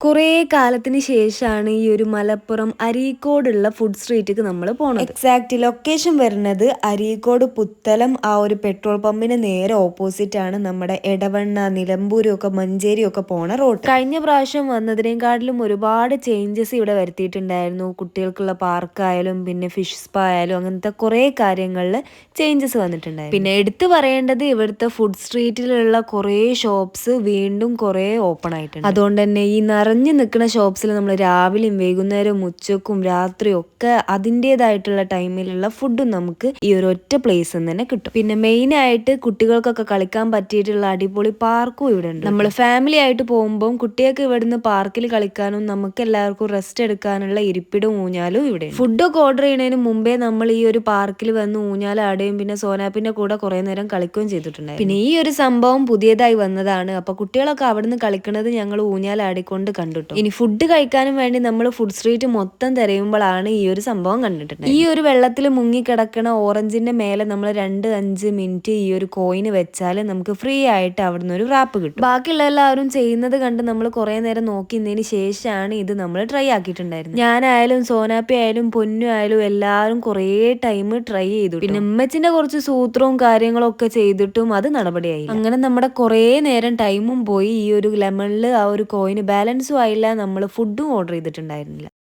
കുറേ കാലത്തിന് ശേഷമാണ് ഈ ഒരു മലപ്പുറം അരീക്കോടുള്ള ഫുഡ് സ്ട്രീറ്റിക്ക് നമ്മൾ പോണത്. എക്സാക്ട് ലൊക്കേഷൻ വരുന്നത് അരീക്കോട് പുത്തലം ആ ഒരു പെട്രോൾ പമ്പിന് നേരെ ഓപ്പോസിറ്റ് ആണ് നമ്മുടെ എടവണ്ണ നിലമ്പൂരും ഒക്കെ മഞ്ചേരിയും ഒക്കെ പോണ റോഡ് കഴിഞ്ഞ പ്രാവശ്യം വന്നതിനേക്കാട്ടിലും ഒരുപാട് ചേഞ്ചസ് ഇവിടെ വരുത്തിയിട്ടുണ്ടായിരുന്നു. കുട്ടികൾക്കുള്ള പാർക്കായാലും പിന്നെ ഫിഷ് സ്പാ ആയാലും അങ്ങനത്തെ കുറേ കാര്യങ്ങളിൽ ചേഞ്ചസ് വന്നിട്ടുണ്ടായിരുന്നു. പിന്നെ എടുത്തു പറയേണ്ടത് ഇവിടുത്തെ ഫുഡ് സ്ട്രീറ്റിലുള്ള കുറേ ഷോപ്സ് വീണ്ടും കുറേ ഓപ്പൺ ആയിട്ടുണ്ട്. അതുകൊണ്ട് തന്നെ ഈ നിറഞ്ഞു നിൽക്കുന്ന ഷോപ്സിൽ നമ്മൾ രാവിലെയും വൈകുന്നേരവും ഉച്ചക്കും രാത്രിയും ഒക്കെ അതിന്റെതായിട്ടുള്ള ടൈമിലുള്ള ഫുഡും നമുക്ക് ഈ ഒരു ഒറ്റ പ്ലേസ് തന്നെ കിട്ടും. പിന്നെ മെയിൻ ആയിട്ട് കുട്ടികൾക്കൊക്കെ കളിക്കാൻ പറ്റിയിട്ടുള്ള അടിപൊളി പാർക്കും ഇവിടെ ഉണ്ട്. നമ്മൾ ഫാമിലി ആയിട്ട് പോകുമ്പോൾ കുട്ടികൾക്ക് ഇവിടുന്ന് പാർക്കിൽ കളിക്കാനും നമുക്ക് എല്ലാവർക്കും റെസ്റ്റ് എടുക്കാനുള്ള ഇരിപ്പിടും ഊഞ്ഞാലും ഇവിടെ ഫുഡൊക്കെ ഓർഡർ ചെയ്യുന്നതിന് മുമ്പേ നമ്മൾ ഈ ഒരു പാർക്കിൽ വന്ന് ഊഞ്ഞാലാടുകയും പിന്നെ സോനാപ്പിന്റെ കൂടെ കുറെ നേരം കളിക്കുകയും ചെയ്തിട്ടുണ്ടായിരുന്നു. പിന്നെ ഈ ഒരു സംഭവം പുതിയതായി വന്നതാണ്. അപ്പൊ കുട്ടികളൊക്കെ അവിടുന്ന് കളിക്കുന്നത് ഞങ്ങൾ ഊഞ്ഞാലാടിക്കൊണ്ട് കണ്ടുട്ടോ? ഇനി ഫുഡ് കഴിക്കാനും വേണ്ടി നമ്മൾ ഫുഡ് സ്ട്രീറ്റ് മൊത്തം തിരയുമ്പോഴാണ് ഈ ഒരു സംഭവം കണ്ടിട്ടുണ്ട് ഈ ഒരു വെള്ളത്തിൽ മുങ്ങിക്കിടക്കണ ഓറഞ്ചിന്റെ മേലെ നമ്മൾ രണ്ട് അഞ്ച് മിനിറ്റ് ഈ ഒരു കോയിന് വെച്ചാൽ നമുക്ക് ഫ്രീ ആയിട്ട് അവിടുന്ന് ഒരു റാപ്പ് കിട്ടും. ബാക്കിയുള്ള എല്ലാവരും ചെയ്യുന്നത് കണ്ട് നമ്മൾ കുറെ നേരം നോക്കിയതിന് ശേഷമാണ് ഇത് നമ്മൾ ട്രൈ ആക്കിയിട്ടുണ്ടായിരുന്നത്. ഞാനായാലും സോനാപ്പി ആയാലും പൊന്നു ആയാലും എല്ലാവരും കുറേ ടൈം ട്രൈ ചെയ്തു പിന്നെ ഉമ്മച്ചിന്റെ കുറച്ച് സൂത്രവും കാര്യങ്ങളും ഒക്കെ ചെയ്തിട്ടും അത് നടപടിയായി അങ്ങനെ നമ്മുടെ കുറേ നേരം ടൈമും പോയി ഈ ഒരു ലെമണിൽ ആ ഒരു കോയിന് ബാലൻസും ആയില്ല നമ്മൾ ഫുഡും ഓർഡർ ചെയ്തിട്ടുണ്ടായിരുന്നില്ല.